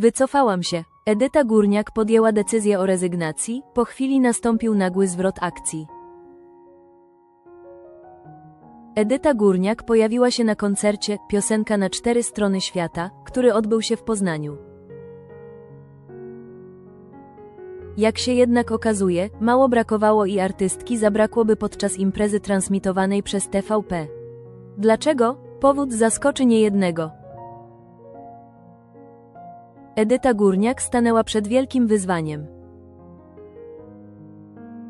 Wycofałam się. Edyta Górniak podjęła decyzję o rezygnacji, po chwili nastąpił nagły zwrot akcji. Edyta Górniak pojawiła się na koncercie Piosenka na cztery strony świata, który odbył się w Poznaniu. Jak się jednak okazuje, mało brakowało i artystki zabrakłoby podczas imprezy transmitowanej przez TVP. Dlaczego? Powód zaskoczy niejednego. Edyta Górniak stanęła przed wielkim wyzwaniem.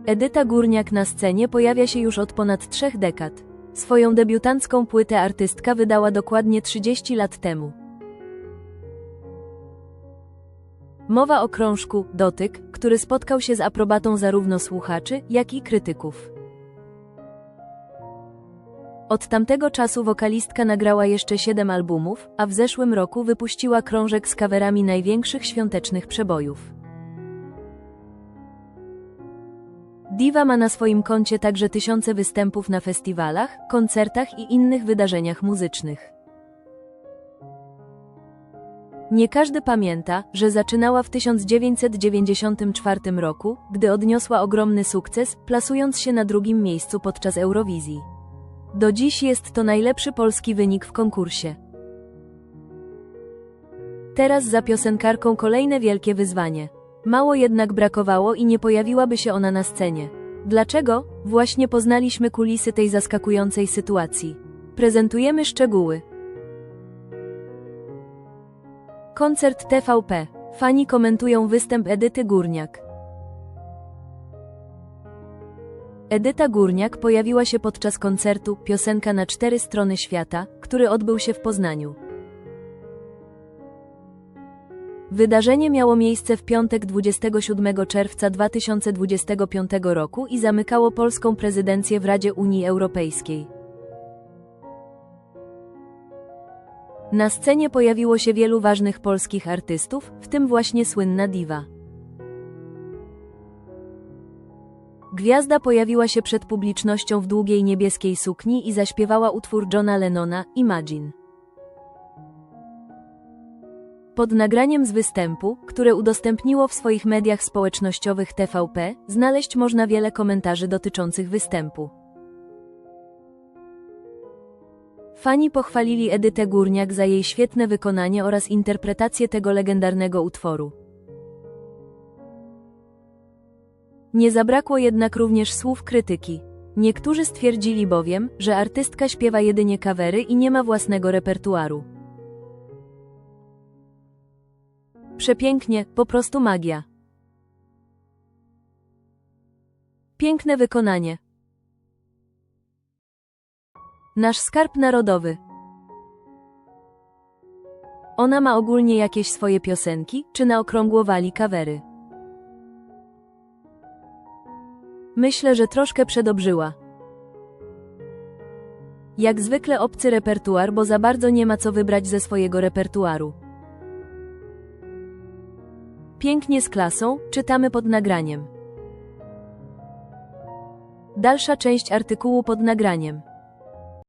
Edyta Górniak na scenie pojawia się już od ponad trzech dekad. Swoją debiutancką płytę artystka wydała dokładnie 30 lat temu. Mowa o krążku Dotyk, który spotkał się z aprobatą zarówno słuchaczy, jak i krytyków. Od tamtego czasu wokalistka nagrała jeszcze 7 albumów, a w zeszłym roku wypuściła krążek z kawerami największych świątecznych przebojów. Diva ma na swoim koncie także tysiące występów na festiwalach, koncertach i innych wydarzeniach muzycznych. Nie każdy pamięta, że zaczynała w 1994 roku, gdy odniosła ogromny sukces, plasując się na drugim miejscu podczas Eurowizji. Do dziś jest to najlepszy polski wynik w konkursie. Teraz za piosenkarką kolejne wielkie wyzwanie. Mało jednak brakowało i nie pojawiłaby się ona na scenie. Dlaczego? Właśnie poznaliśmy kulisy tej zaskakującej sytuacji. Prezentujemy szczegóły. Koncert TVP. Fani komentują występ Edyty Górniak. Edyta Górniak pojawiła się podczas koncertu Piosenka na cztery strony świata, który odbył się w Poznaniu. Wydarzenie miało miejsce w piątek 27 czerwca 2025 roku i zamykało polską prezydencję w Radzie Unii Europejskiej. Na scenie pojawiło się wielu ważnych polskich artystów, w tym właśnie słynna diwa. Gwiazda pojawiła się przed publicznością w długiej niebieskiej sukni i zaśpiewała utwór Johna Lennona, Imagine. Pod nagraniem z występu, które udostępniło w swoich mediach społecznościowych TVP, znaleźć można wiele komentarzy dotyczących występu. Fani pochwalili Edytę Górniak za jej świetne wykonanie oraz interpretację tego legendarnego utworu. Nie zabrakło jednak również słów krytyki. Niektórzy stwierdzili bowiem, że artystka śpiewa jedynie kawery i nie ma własnego repertuaru. Przepięknie, po prostu magia. Piękne wykonanie. Nasz skarb narodowy. Ona ma ogólnie jakieś swoje piosenki, czy na okrągło wali kawery? Myślę, że troszkę przedobrzyła. Jak zwykle obcy repertuar, bo za bardzo nie ma co wybrać ze swojego repertuaru. Pięknie z klasą, czytamy pod nagraniem. Dalsza część artykułu pod nagraniem.